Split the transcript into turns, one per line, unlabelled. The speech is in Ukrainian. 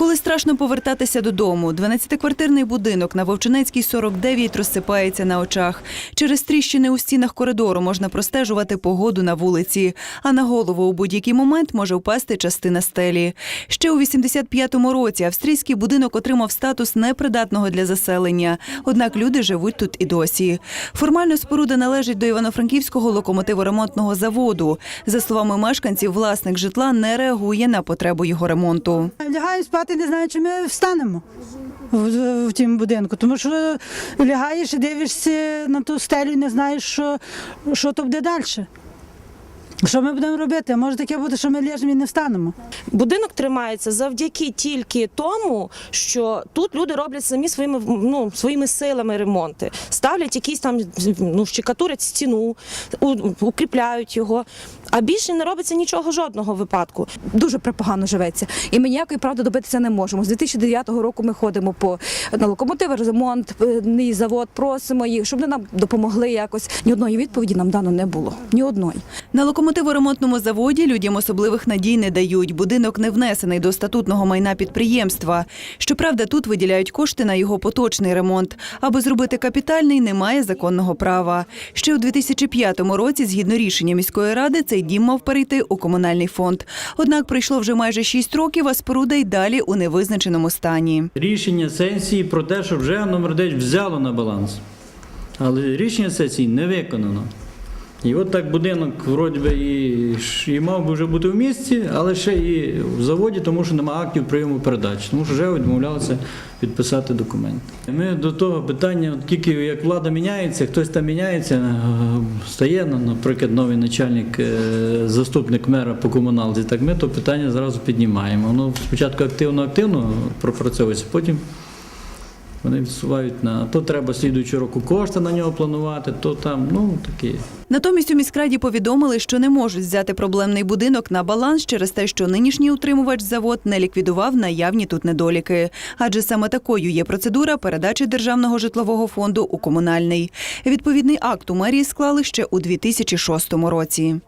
Коли страшно повертатися додому, 12-квартирний будинок на Вовчинецькій 49 розсипається на очах. Через тріщини у стінах коридору можна простежувати погоду на вулиці, а на голову у будь-який момент може впасти частина стелі. Ще у 85-му році австрійський будинок отримав статус непридатного для заселення. Однак люди живуть тут і досі. Формально споруда належить до Івано-Франківського локомотиворемонтного заводу. За словами мешканців, власник житла не реагує на потребу його ремонту.
Лягаємо спати, не знаю, чи ми встанемо в, в тім будинку. Тому що лягаєш і дивишся на ту стелю і не знаєш, що, що то буде далі. Що ми будемо робити? Може таке бути, що ми ляжемо і не встанемо.
Будинок тримається завдяки тільки тому, що тут люди роблять самі своїми ну, своїми силами ремонти, ставлять якісь там ну, щекатурять стіну, укріпляють його. А більше не робиться нічого жодного випадку.
дуже припогано живеться. І ми ніякої правди добитися не можемо. З 2009 року ми ходимо по на локомотиви, ремонт, завод, просимо їх, щоб вони нам допомогли якось. Ні одної відповіді нам дано не було. Ні одної.
На локомотиворемонтному заводі людям особливих надій не дають. Будинок не внесений до статутного майна підприємства. Щоправда, тут виділяють кошти на його поточний ремонт. Аби зробити капітальний, немає законного права. Ще у 2005 році, згідно рішення міської ради, цей дім мав перейти у комунальний фонд. Однак пройшло вже майже 6 років, а споруда й далі у невизначеному стані.
рішення сесії про те, що вже номер 9 взяло на баланс. Але рішення сесії не виконано. І от так будинок вроді би і, і мав би вже бути в місті, але ще і в заводі, тому що немає актів прийому передачі, тому що вже відмовлялися підписати документи. Ми до того питання, от тільки як влада міняється, хтось там міняється, е, стає, наприклад, новий начальник, е, заступник мера по комуналці, так ми то питання зразу піднімаємо. Воно спочатку активно-активно пропрацьовується, потім вони відсувають на то треба слідуючого року кошти на нього планувати, то там, ну такі.
Натомість у міськраді повідомили, що не можуть взяти проблемний будинок на баланс через те, що нинішній утримувач завод не ліквідував наявні тут недоліки. Адже саме такою є процедура передачі державного житлового фонду у комунальний. Відповідний акт у мерії склали ще у 2006 році.